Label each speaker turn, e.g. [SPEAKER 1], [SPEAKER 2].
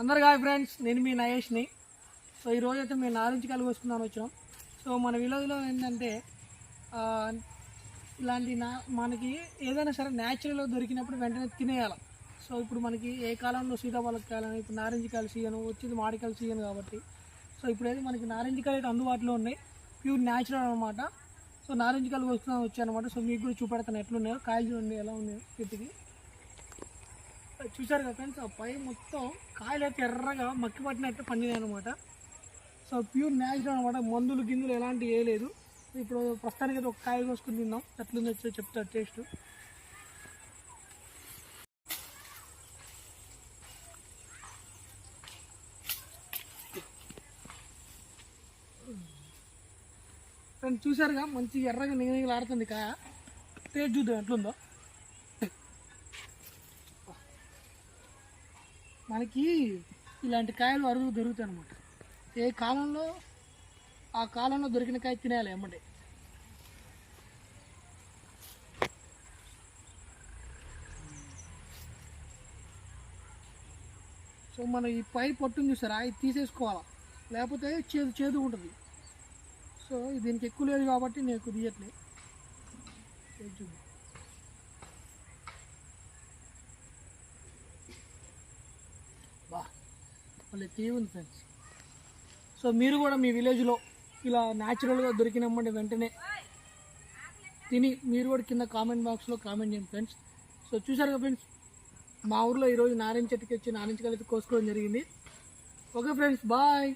[SPEAKER 1] అందరు కాదు ఫ్రెండ్స్ నేను మీ నయేష్ని. సో ఈ అయితే మేము నారింజ్ కలిగి వస్తున్నాను వచ్చినాం. సో మన విలేజ్లో ఏంటంటే ఇలాంటి నా మనకి ఏదైనా సరే న్యాచురల్గా దొరికినప్పుడు వెంటనే తినేయాలి. సో ఇప్పుడు మనకి ఏ కాలంలో సీతాఫలం కాయాలని ఇప్పుడు నారింజ కాయలు సీయను వచ్చేది మాడికాయలు సీజన్ కాబట్టి. సో ఇప్పుడైతే మనకి నారింజ కాయలు అయితే అందుబాటులో ఉన్నాయి. ప్యూర్ న్యాచురల్ అనమాట సో నారింజ కాయలు వస్తున్నాను వచ్చాయన్నమాట. సో మీకు కూడా చూపెడతాను ఎట్లున్నాయో కాయలు చూడండి ఎలా ఉన్నాయో చెట్టుకి చూసారు కదా ఫ్రెండ్స్ ఆ పై మొత్తం కాయలు అయితే ఎర్రగా మక్కి పట్టినట్టు పండినాయి అనమాట సో ప్యూర్ న్యాచురల్ అనమాట మందులు గిందులు ఎలాంటివి వేయలేదు ఇప్పుడు ప్రస్తుతానికి అయితే ఒక కాయ కోసుకుని తిందాం. ఎట్లుందో వచ్చో చెప్తారు టేస్ట్ ఫ్రెండ్స్ చూసారుగా మంచి ఎర్రగా నిగనిగలు ఆడుతుంది కాయ. టేస్ట్ చూద్దాం ఎట్లుందో. మనకి ఇలాంటి కాయలు అరుగు దొరుకుతాయి అనమాట ఏ కాలంలో ఆ కాలంలో దొరికిన కాయ తినేయాలి ఎమ్మటే. సో మనం ఈ పై పట్టుని చూసారా? ఇది తీసేసుకోవాలా? లేకపోతే చేదు చేదు ఉంటుంది. సో దీనికి ఎక్కువ లేదు కాబట్టి నేను ఎక్కువ తీయట్లేదు చూద్దాం. మళ్ళీ తీయ ఉంది ఫ్రెండ్స్ సో మీరు కూడా మీ విలేజ్లో ఇలా న్యాచురల్గా దొరికినమ్మంటే వెంటనే తిని మీరు కూడా కింద కామెంట్ బాక్స్లో కామెంట్ చేయండి ఫ్రెండ్స్ సో చూసారు కదా ఫ్రెండ్స్ మా ఊర్లో ఈరోజు నారింజ చెట్టుకి వచ్చి నారింజ కలిపి కోసుకోవడం జరిగింది. Okay friends bye